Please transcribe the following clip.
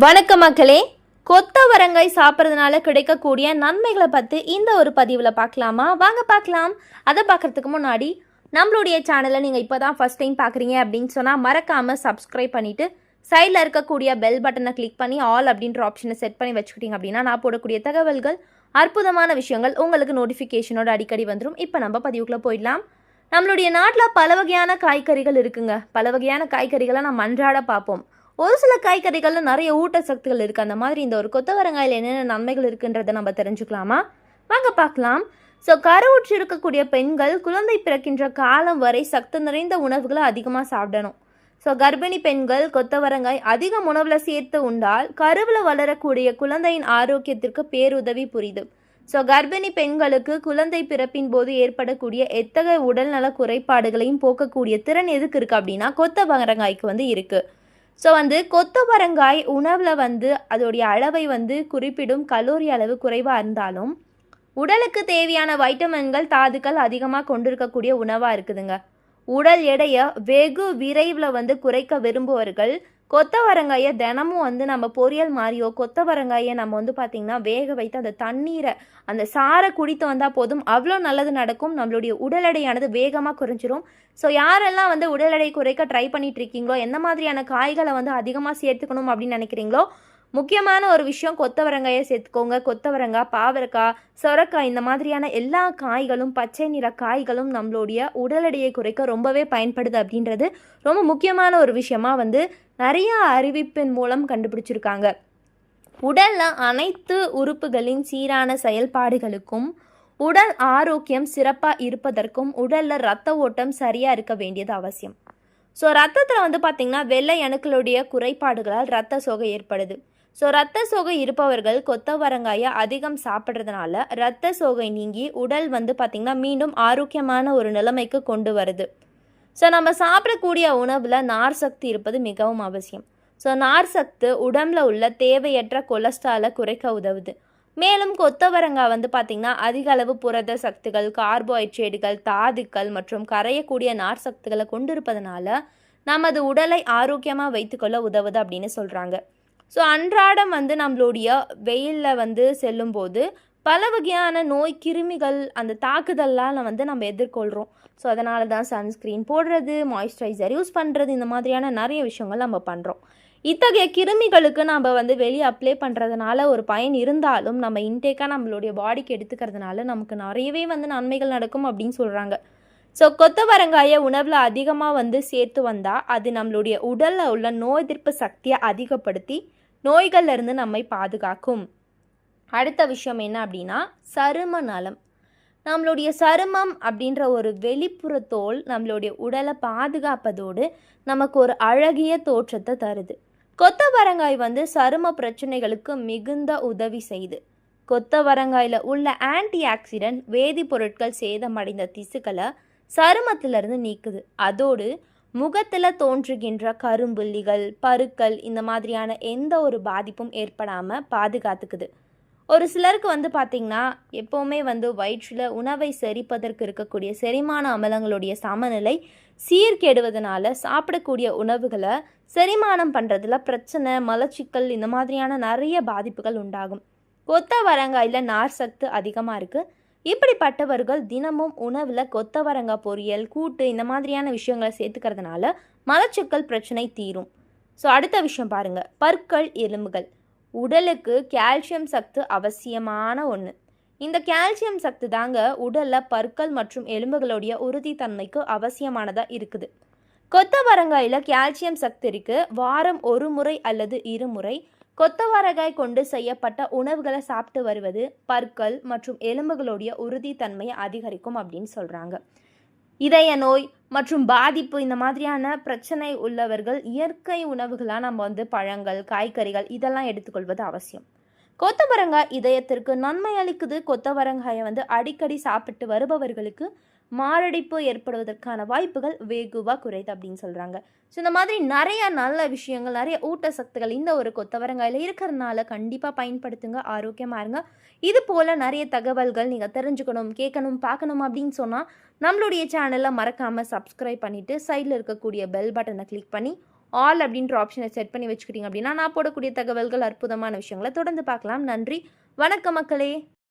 வணக்கம் மக்களே. கொத்தவரங்காய் சாப்பிட்றதுனால கிடைக்கக்கூடிய நன்மைகளை பற்றி இந்த ஒரு பதிவில் பார்க்கலாமா? வாங்க பார்க்கலாம். அதை பார்க்கறதுக்கு முன்னாடி நம்மளுடைய சேனலை நீங்கள் இப்போ தான் ஃபஸ்ட் டைம் பார்க்குறீங்க அப்படின்னு சொன்னால் மறக்காமல் சப்ஸ்கிரைப் பண்ணிவிட்டு சைடில் இருக்கக்கூடிய பெல் பட்டனை கிளிக் பண்ணி ஆல் அப்படின்ற ஆப்ஷனை செட் பண்ணி வச்சுக்கிட்டிங்க அப்படின்னா நான் போடக்கூடிய தகவல்கள் அற்புதமான விஷயங்கள் உங்களுக்கு நோட்டிஃபிகேஷனோட அடிக்கடி வந்துடும் இப்போ நம்ம பதிவுக்குள்ளே போயிடலாம். நம்மளுடைய நாட்டில் பல வகையான காய்கறிகள் இருக்குங்க. பல வகையான காய்கறிகளை நம்ம அன்றாட பார்ப்போம். ஒரு சில காய்கறிகளில் நிறைய ஊட்டச்சத்துகள் இருக்குது அந்த மாதிரி இந்த ஒரு கொத்தவரங்காயில் என்னென்ன நன்மைகள் இருக்குன்றதை நம்ம தெரிஞ்சுக்கலாமா? வாங்க பார்க்கலாம். ஸோ கருவுற்று இருக்கக்கூடிய பெண்கள் குழந்தை பிறக்கின்ற காலம் வரை சத்து நிறைந்த உணவுகளை அதிகமாக சாப்பிடணும். ஸோ கர்ப்பிணி பெண்கள் கொத்தவரங்காய் அதிகம் உணவில் சேர்த்து உண்டால் கருவில் வளரக்கூடிய குழந்தையின் ஆரோக்கியத்திற்கு பேருதவி புரியுது. ஸோ கர்ப்பிணி பெண்களுக்கு குழந்தை பிறப்பின் போது ஏற்படக்கூடிய எத்தகைய உடல்நல குறைபாடுகளையும் போக்கக்கூடிய திறன் எதுக்கு இருக்குது அப்படின்னா கொத்தவரங்காய்க்கு வந்து இருக்குது ஸோ வந்து கொத்தவரங்காய் உணவில் வந்து அதோடைய அளவை வந்து குறிப்பிடும் கலோரி அளவு குறைவாக இருந்தாலும் உடலுக்கு தேவையான வைட்டமின்கள் தாதுக்கள் அதிகமாக கொண்டிருக்கக்கூடிய உணவாக இருக்குதுங்க. உடல் எடையை வெகு விரைவில் வந்து குறைக்க விரும்புவர்கள் கொத்தவரங்காயை தினமும் வந்து நம்ம பொரியல் மாதிரியோ கொத்தவரங்காயை நம்ம வந்து பார்த்திங்கன்னா வேக வைத்து அந்த தண்ணீரை அந்த சாரை குடித்து வந்தால் போதும். அவ்வளோ நல்லது நடக்கும். நம்மளுடைய உடல் எடையானது வேகமாக குறைஞ்சிரும். ஸோ யாரெல்லாம் வந்து உடல் எடை குறைக்க ட்ரை பண்ணிட்டு இருக்கீங்களோ எந்த மாதிரியான காய்களை வந்து அதிகமாக சேர்த்துக்கணும் அப்படின்னு நினைக்கிறீங்களோ முக்கியமான ஒரு விஷயம் கொத்தவரங்காயை சேர்த்துக்கோங்க. கொத்தவரங்காய் பாவரக்காய் சொரக்காய் இந்த மாதிரியான எல்லா காய்களும் பச்சை நிற காய்களும் நம்மளுடைய உடல் எடையை குறைக்க ரொம்பவே பயன்படுது அப்படின்றது ரொம்ப முக்கியமான ஒரு விஷயமா வந்து நிறைய அறிவிப்பின் மூலம் கண்டுபிடிச்சிருக்காங்க. உடலில் அனைத்து உறுப்புகளின் சீரான செயல்பாடுகளுக்கும் உடல் ஆரோக்கியம் சிறப்பாக இருப்பதற்கும் உடலில் ரத்த ஓட்டம் சரியாக இருக்க வேண்டியது அவசியம். ஸோ ரத்தத்தில் வந்து பார்த்திங்கன்னா வெள்ளை அணுக்களுடைய குறைபாடுகளால் ரத்த சோகை ஏற்படுது. ஸோ ரத்த சோகை இருப்பவர்கள் கொத்தவரங்காயை அதிகம் சாப்பிட்றதுனால ரத்த சோகை நீங்கி உடல் வந்து பார்த்திங்கன்னா மீண்டும் ஆரோக்கியமான ஒரு நிலைமைக்கு கொண்டு வருது. ஸோ நம்ம சாப்பிடக்கூடிய உணவில் நார் சக்தி இருப்பது மிகவும் அவசியம். ஸோ நார் சத்து உடம்புல உள்ள தேவையற்ற கொலஸ்ட்ராலை குறைக்க உதவுது. மேலும் கொத்தவரங்காய் வந்து பார்த்திங்கன்னா அதிக அளவு புரத சத்துகள் கார்போஹைட்ரேட்டுகள் தாதுக்கள் மற்றும் கரையக்கூடிய நார் சத்துக்களை கொண்டிருப்பதனால நமது உடலை ஆரோக்கியமாக வைத்துக்கொள்ள உதவுது அப்படின்னு சொல்கிறாங்க ஸோ அன்றாடம் வந்து நம்மளுடைய வெயிலில் வந்து செல்லும்போது பல வகையான நோய் கிருமிகள் அந்த தாக்குதல்லாம் வந்து நம்ம எதிர்கொள்கிறோம் ஸோ அதனால தான் சன்ஸ்க்ரீன் போடுறது மாய்ஸ்சரைசர் யூஸ் பண்ணுறது இந்த மாதிரியான நிறைய விஷயங்கள் நம்ம பண்ணுறோம் இத்தகைய கிருமிகளுக்கு நம்ம வந்து வெளியே அப்ளை பண்ணுறதுனால ஒரு பயன் இருந்தாலும் நம்ம இன்டேக்காக நம்மளுடைய பாடிக்கு எடுத்துக்கிறதுனால நமக்கு நிறையவே வந்து நன்மைகள் நடக்கும் அப்படின்னு சொல்கிறாங்க ஸோ கொத்தவரங்காயை உணவில் அதிகமாக வந்து சேர்த்து வந்தால் அது நம்மளுடைய உடலில் உள்ள நோய் எதிர்ப்பு சக்தியை அதிகப்படுத்தி நோய்கள்லேருந்து நம்மை பாதுகாக்கும். அடுத்த விஷயம் என்ன அப்படின்னா சரும நலம். நம்மளுடைய சருமம் அப்படின்ற ஒரு வெளிப்புற தோல் நம்மளுடைய உடலை பாதுகாப்பதோடு நமக்கு ஒரு அழகிய தோற்றத்தை தருது. கொத்தவரங்காய் வந்து சரும பிரச்சனைகளுக்கு மிகுந்த உதவி செய்யுது கொத்தவரங்காயில் உள்ள ஆன்டி ஆக்சிடென்ட் வேதிப்பொருட்கள் சேதமடைந்த திசுக்களை சருமத்திலிருந்து நீக்குது. அதோடு முகத்தில் தோன்றுகின்ற கரும்புள்ளிகள் பருக்கள் இந்த மாதிரியான எந்த ஒரு பாதிப்பும் ஏற்படாமல் பாதுகாத்துக்குது. ஒரு சிலருக்கு வந்து பார்த்திங்கன்னா எப்போவுமே வந்து வயிற்றில் உணவை செரிப்பதற்கு இருக்கக்கூடிய செரிமான அமலங்களுடைய சமநிலை சீர்கெடுவதனால சாப்பிடக்கூடிய உணவுகளை செரிமானம் பண்ணுறதுல பிரச்சனை மலச்சிக்கல் இந்த மாதிரியான நிறைய பாதிப்புகள் உண்டாகும். கொத்த வரங்காயில் நார் சத்து அதிகமாக இருக்குது இப்படிப்பட்டவர்கள் தினமும் உணவில் கொத்தவரங்காய் பொரியல் கூட்டு இந்த மாதிரியான விஷயங்களை சேர்த்துக்கிறதுனால மலச்சிக்கல் பிரச்சனை தீரும். ஸோ அடுத்த விஷயம் பாருங்கள் பற்கள் எலும்புகள். உடலுக்கு கால்சியம் சத்து அவசியமான ஒன்று இந்த கால்சியம் சத்து தாங்க உடலில் பற்கள் மற்றும் எலும்புகளுடைய உறுதித்தன்மைக்கு அவசியமானதாக இருக்குது. கொத்தவரங்காயில் கால்சியம் சத்து இருக்குது வாரம் ஒரு முறை அல்லது இருமுறை கொத்தவரகாய் கொண்டு செய்யப்பட்ட உணவுகளை சாப்பிட்டு வருவது பற்கள் மற்றும் எலும்புகளுடைய உறுதித்தன்மையை அதிகரிக்கும் அப்படின்னு சொல்கிறாங்க இதய நோய் மற்றும் பாதிப்பு இந்த மாதிரியான பிரச்சனை உள்ளவர்கள் இயற்கை உணவுகளாக நம்ம வந்து பழங்கள் காய்கறிகள் இதெல்லாம் எடுத்துக்கொள்வது அவசியம். கொத்தவரங்காய் இதயத்திற்கு நன்மை அளிக்குது. கொத்தவரங்காயை வந்து அடிக்கடி சாப்பிட்டு வருபவர்களுக்கு மாரடைப்பு ஏற்படுவதற்கான வாய்ப்புகள் வெகுவாக குறையுது அப்படின்னு சொல்கிறாங்க ஸோ இந்த மாதிரி நிறைய நல்ல விஷயங்கள் நிறைய ஊட்டச்சத்துக்கள் இந்த ஒரு கொத்தவரங்காயில் இருக்கிறதுனால கண்டிப்பாக பயன்படுத்துங்க ஆரோக்கியமாக இருங்க. இது போல் நிறைய தகவல்கள் நீங்கள் தெரிஞ்சுக்கணும் கேட்கணும் பார்க்கணும் அப்படின்னு சொன்னால் நம்மளுடைய சேனலை மறக்காமல் சப்ஸ்கிரைப் பண்ணிவிட்டு சைடில் இருக்கக்கூடிய பெல் பட்டனை கிளிக் பண்ணி ஆல் அப்படின்ற ஆப்ஷனை செட் பண்ணி வச்சுக்கிட்டீங்க அப்படின்னா நான் போடக்கூடிய தகவல்கள் அற்புதமான விஷயங்களை தொடர்ந்து பார்க்கலாம். நன்றி. வணக்கம் மக்களே.